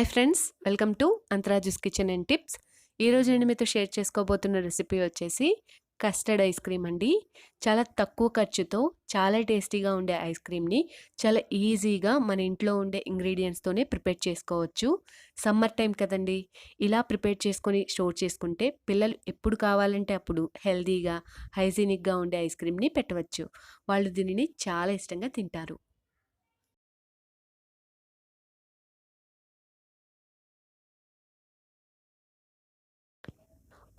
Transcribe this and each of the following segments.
Hi friends welcome to Antharaju's kitchen and tips. ఈరోజు నేను మీతో షేర్ చేసుకోబోతున్న రెసిపీ వచ్చేసి కస్టర్డ్ ఐస్ క్రీమ్ అండి. చాలా తక్కువ ఖర్చుతో చాలా టేస్టీగా ఉండే ఐస్ క్రీమ్ని చాలా ఈజీగా మన ఇంట్లో ఉండే ఇంగ్రీడియంట్స్తోనే ప్రిపేర్ చేసుకోవచ్చు. సమ్మర్ టైం కదండి ఇలా ప్రిపేర్ చేసుకొని స్టోర్ చేసుకుంటే పిల్లలు ఎప్పుడు కావాలంటే అప్పుడు హెల్తీగా హైజీనిక్గా ఉండే ఐస్ క్రీమ్ని పెట్టవచ్చు. వాళ్ళు దీనిని చాలా ఇష్టంగా తింటారు.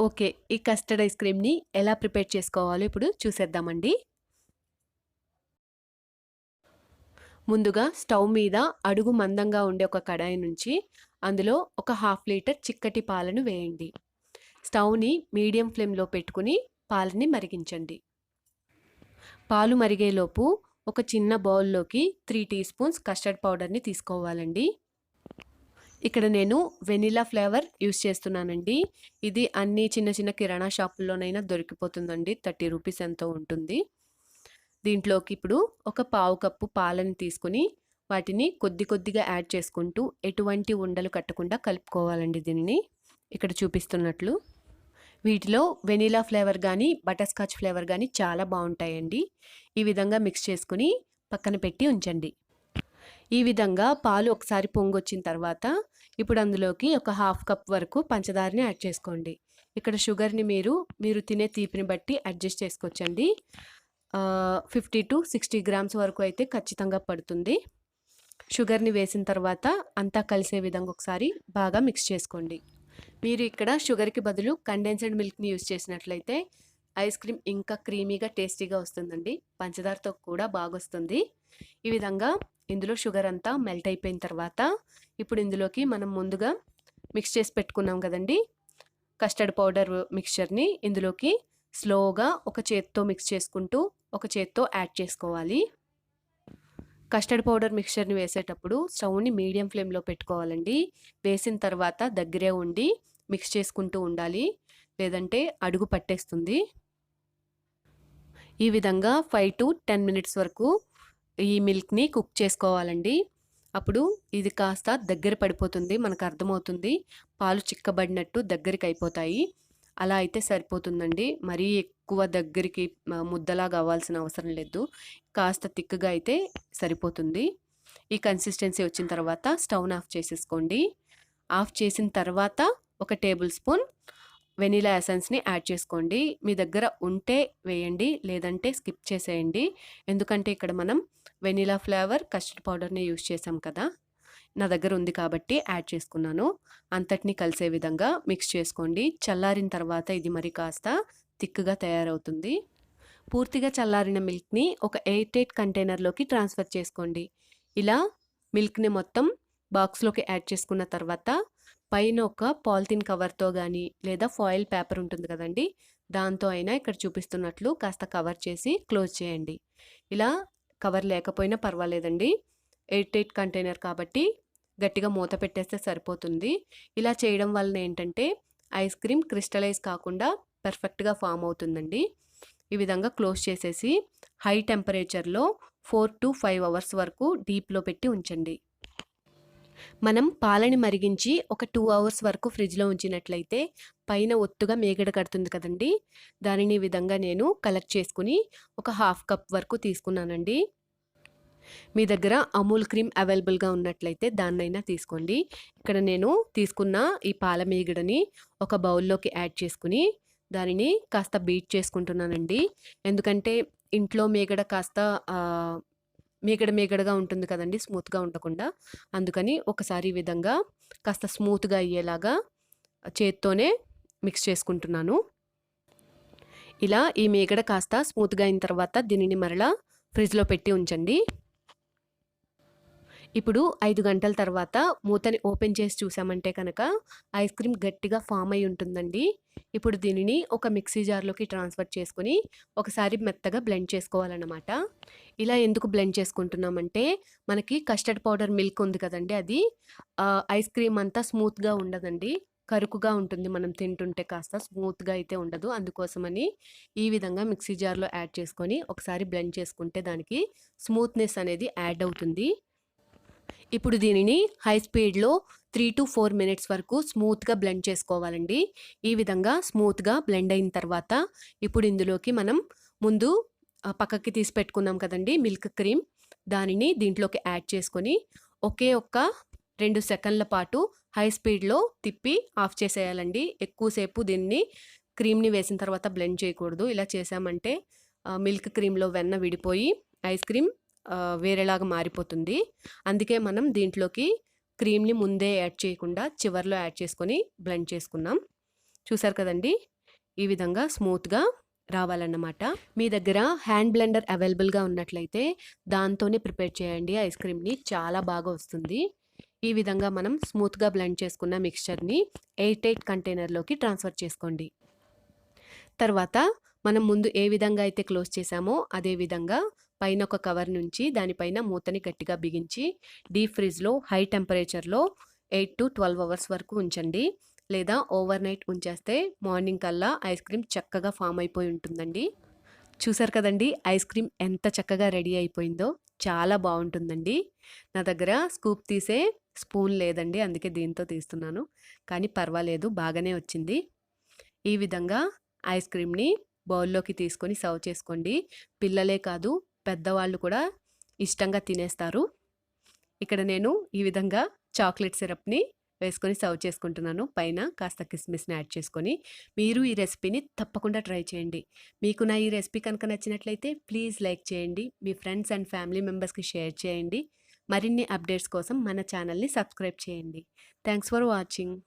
ఓకే. ఈ కస్టర్డ్ ఐస్ క్రీమ్ని ఎలా ప్రిపేర్ చేసుకోవాలో ఇప్పుడు చూసేద్దామండి. ముందుగా స్టవ్ మీద అడుగు మందంగా ఉండే ఒక కడాయి నుంచి అందులో ఒక హాఫ్ లీటర్ చిక్కటి పాలను వేయండి. స్టవ్ని మీడియం ఫ్లేమ్లో పెట్టుకుని పాలని మరిగించండి. పాలు మరిగేలోపు ఒక చిన్న బౌల్లోకి త్రీ టీ స్పూన్స్ కస్టర్డ్ పౌడర్ని తీసుకోవాలండి. ఇక్కడ నేను వెనిలా ఫ్లేవర్ యూస్ చేస్తున్నానండి. ఇది అన్ని చిన్న చిన్న కిరాణా షాపుల్లోనైనా దొరికిపోతుందండి. థర్టీ రూపీస్ ఎంతో ఉంటుంది. దీంట్లోకి ఇప్పుడు ఒక పావు కప్పు పాలను తీసుకుని వాటిని కొద్ది కొద్దిగా యాడ్ చేసుకుంటూ ఎటువంటి ఉండలు కట్టకుండా కలుపుకోవాలండి దీన్ని. ఇక్కడ చూపిస్తున్నట్లు వీటిలో వెనీలా ఫ్లేవర్ కానీ బటర్స్కాచ్ ఫ్లేవర్ కానీ చాలా బాగుంటాయండి. ఈ విధంగా మిక్స్ చేసుకుని పక్కన పెట్టి ఉంచండి. ఈ విధంగా పాలు ఒకసారి పొంగొచ్చిన తర్వాత ఇప్పుడు అందులోకి ఒక హాఫ్ కప్ వరకు పంచదారని యాడ్ చేసుకోండి. ఇక్కడ షుగర్ని మీరు మీరు తినే తీపిని బట్టి అడ్జస్ట్ చేసుకోవచ్చండి. ఫిఫ్టీ టు సిక్స్టీ గ్రామ్స్ వరకు అయితే ఖచ్చితంగా పడుతుంది. షుగర్ని వేసిన తర్వాత అంతా కలిసే విధంగా ఒకసారి బాగా మిక్స్ చేసుకోండి. మీరు ఇక్కడ షుగర్కి బదులు కండెన్స్డ్ మిల్క్ని యూస్ చేసినట్లయితే ఐస్ క్రీమ్ ఇంకా క్రీమీగా టేస్టీగా వస్తుందండి. పంచదారతో కూడా బాగా వస్తుంది ఈ విధంగా ఇందులో షుగర్ అంతా మెల్ట్ అయిపోయిన తర్వాత ఇప్పుడు ఇందులోకి మనం ముందుగా మిక్స్ చేసి పెట్టుకున్నాం కదండి. కస్టర్డ్ పౌడర్ మిక్చర్ని ఇందులోకి స్లోగా ఒక చేత్తో మిక్స్ చేసుకుంటూ ఒక చేత్తో యాడ్ చేసుకోవాలి. కస్టర్డ్ పౌడర్ మిక్చర్ని వేసేటప్పుడు స్టవ్ని మీడియం ఫ్లేమ్లో పెట్టుకోవాలండి. వేసిన తర్వాత దగ్గరే ఉండి మిక్స్ చేసుకుంటూ ఉండాలి. లేదంటే అడుగు పట్టేస్తుంది. ఈ విధంగా ఫైవ్ టు టెన్ మినిట్స్ వరకు ఈ మిల్క్ని కుక్ చేసుకోవాలండి. అప్పుడు ఇది కాస్త దగ్గర పడిపోతుంది మనకు అర్థమవుతుంది. పాలు చిక్కబడినట్టు దగ్గరికి అయిపోతాయి అలా అయితే సరిపోతుందండి. మరీ ఎక్కువ దగ్గరికి ముద్దలా కావాల్సిన అవసరం లేదు. కాస్త తిక్కుగా అయితే సరిపోతుంది. ఈ కన్సిస్టెన్సీ వచ్చిన తర్వాత స్టవ్ ఆఫ్ చేసేసుకోండి. ఆఫ్ చేసిన తర్వాత ఒక టేబుల్ స్పూన్ వెనీలా ఎసెన్స్ని యాడ్ చేసుకోండి. మీ దగ్గర ఉంటే వేయండి లేదంటే స్కిప్ చేసేయండి. ఎందుకంటే ఇక్కడ మనం వెనీలా ఫ్లేవర్ కస్టర్డ్ పౌడర్ని యూస్ చేసాం కదా. నా దగ్గర ఉంది కాబట్టి యాడ్ చేసుకున్నాను. అంతటిని కలిసే విధంగా మిక్స్ చేసుకోండి. చల్లారిన తర్వాత ఇది మరి కాస్త థిక్గా తయారవుతుంది. పూర్తిగా చల్లారిన మిల్క్ని ఒక ఎయిట్ ఎయిట్ కంటైనర్లోకి ట్రాన్స్ఫర్ చేసుకోండి. ఇలా మిల్క్ని మొత్తం బాక్స్లోకి యాడ్ చేసుకున్న తర్వాత పైన ఒక పాలిథిన్ కవర్తో కానీ లేదా ఫాయిల్ పేపర్ ఉంటుంది కదండి దాంతో అయినా ఇక్కడ చూపిస్తున్నట్లు కాస్త కవర్ చేసి క్లోజ్ చేయండి. ఇలా కవర్ లేకపోయినా పర్వాలేదండి. ఎయిట్ ఎయిట్ కంటైనర్ కాబట్టి గట్టిగా మూత పెట్టేస్తే సరిపోతుంది. ఇలా చేయడం వలన ఏంటంటే ఐస్ క్రీమ్ క్రిస్టలైజ్ కాకుండా పర్ఫెక్ట్గా ఫామ్ అవుతుందండి. ఈ విధంగా క్లోజ్ చేసేసి హై టెంపరేచర్లో ఫోర్ టు ఫైవ్ అవర్స్ వరకు డీప్లో పెట్టి ఉంచండి. మనం పాలని మరిగించి ఒక టూ అవర్స్ వరకు ఫ్రిడ్జ్లో ఉంచినట్లయితే పైన ఒత్తుగా మేగడ కడుతుంది కదండి. దానిని విధంగా నేను కలెక్ట్ చేసుకుని ఒక హాఫ్ కప్ వరకు తీసుకున్నానండి. మీ దగ్గర అమూల్ క్రీమ్ అవైలబుల్గా ఉన్నట్లయితే దాన్నైనా తీసుకోండి. ఇక్కడ నేను తీసుకున్న ఈ పాల మేగడని ఒక బౌల్లోకి యాడ్ చేసుకుని దానిని కాస్త బీట్ చేసుకుంటున్నానండి. ఎందుకంటే ఇంట్లో మేగడ కాస్త మీగడ మీకడగా ఉంటుంది కదండి స్మూత్గా ఉండకుండా. అందుకని ఒకసారి ఈ విధంగా కాస్త స్మూత్గా అయ్యేలాగా చేత్తోనే మిక్స్ చేసుకుంటున్నాను. ఇలా ఈ మీగడ కాస్త స్మూత్గా అయిన తర్వాత దీనిని మరలా ఫ్రిడ్జ్లో పెట్టి ఉంచండి. ఇప్పుడు ఐదు గంటల తర్వాత మూతని ఓపెన్ చేసి చూసామంటే కనుక ఐస్ క్రీమ్ గట్టిగా ఫామ్ అయి ఉంటుందండి. ఇప్పుడు దీనిని ఒక మిక్సీ జార్లోకి ట్రాన్స్ఫర్ చేసుకుని ఒకసారి మెత్తగా బ్లెండ్ చేసుకోవాలన్నమాట. ఇలా ఎందుకు బ్లెండ్ చేసుకుంటున్నామంటే మనకి కస్టర్డ్ పౌడర్ మిల్క్ ఉంది కదండి అది. ఐస్ క్రీమ్ అంతా స్మూత్గా ఉండదండి. కరుకుగా ఉంటుంది మనం తింటుంటే కాస్త స్మూత్గా అయితే ఉండదు. అందుకోసమని ఈ విధంగా మిక్సీ జార్లో యాడ్ చేసుకొని ఒకసారి బ్లెండ్ చేసుకుంటే దానికి స్మూత్నెస్ అనేది యాడ్ అవుతుంది. ఇప్పుడు దీనిని హై స్పీడ్లో త్రీ టు ఫోర్ మినిట్స్ వరకు స్మూత్గా బ్లెండ్ చేసుకోవాలండి. ఈ విధంగా స్మూత్గా బ్లెండ్ అయిన తర్వాత ఇప్పుడు ఇందులోకి మనం ముందు పక్కకి తీసి పెట్టుకున్నాం కదండి మిల్క్ క్రీమ్. దానిని దీంట్లోకి యాడ్ చేసుకొని ఒకే ఒక్క రెండు సెకండ్ల పాటు హై స్పీడ్లో తిప్పి ఆఫ్ చేసేయాలండి. ఎక్కువసేపు దీన్ని క్రీమ్ని వేసిన తర్వాత బ్లెండ్ చేయకూడదు. ఇలా చేసామంటే మిల్క్ క్రీమ్లో వెన్న విడిపోయి ఐస్ క్రీమ్ వేరేలాగా మారిపోతుంది. అందుకే మనం దీంట్లోకి క్రీమ్ని ముందే యాడ్ చేయకుండా చివర్లో యాడ్ చేసుకొని బ్లెండ్ చేసుకున్నాం చూసారు కదండి? ఈ విధంగా స్మూత్గా రావాలన్నమాట. మీ దగ్గర హ్యాండ్ బ్లెండర్ అవైలబుల్గా ఉన్నట్లయితే దాంతోనే ప్రిపేర్ చేయండి. ఐస్ క్రీమ్ని చాలా బాగా వస్తుంది. ఈ విధంగా మనం స్మూత్గా బ్లెండ్ చేసుకున్న మిక్స్చర్ని ఎయిట్ ఎయిట్ కంటైనర్లోకి ట్రాన్స్ఫర్ చేసుకోండి. తర్వాత మనం ముందు ఏ విధంగా అయితే క్లోజ్ చేసామో అదే విధంగా పైన ఒక కవర్ నుంచి దానిపైన మూతని గట్టిగా బిగించి డీప్ ఫ్రిడ్జ్లో హై టెంపరేచర్లో ఎయిట్ టు ట్వెల్వ్ అవర్స్ వరకు ఉంచండి. లేదా ఓవర్ నైట్ ఉంచేస్తే మార్నింగ్ కల్లా ఐస్ క్రీమ్ చక్కగా ఫామ్ అయిపోయి ఉంటుందండి. చూసారు కదండి ఐస్ క్రీమ్ ఎంత చక్కగా రెడీ అయిపోయిందో చాలా బాగుంటుందండి. నా దగ్గర స్కూప్ తీసే స్పూన్ లేదండి అందుకే దీంతో తీస్తున్నాను. కానీ పర్వాలేదు బాగానే వచ్చింది. ఈ విధంగా ఐస్ క్రీమ్ని బౌల్లోకి తీసుకొని సర్వ్ చేసుకోండి. పిల్లలే కాదు పెద్దవాళ్ళు కూడా ఇష్టంగా తినేస్తారు. ఇక్కడ నేను ఈ విధంగా చాక్లెట్ సిరప్ని వేసుకొని సర్వ్ చేసుకుంటున్నాను. పైన కాస్త కిస్మిస్ని యాడ్ చేసుకొని. మీరు ఈ రెసిపీని తప్పకుండా ట్రై చేయండి. మీకు నా ఈ రెసిపీ కనుక నచ్చినట్లయితే ప్లీజ్ లైక్ చేయండి. మీ ఫ్రెండ్స్ అండ్ ఫ్యామిలీ మెంబర్స్కి షేర్ చేయండి. మరిన్ని అప్డేట్స్ కోసం మన ఛానల్ని సబ్స్క్రైబ్ చేయండి. Thanks for watching.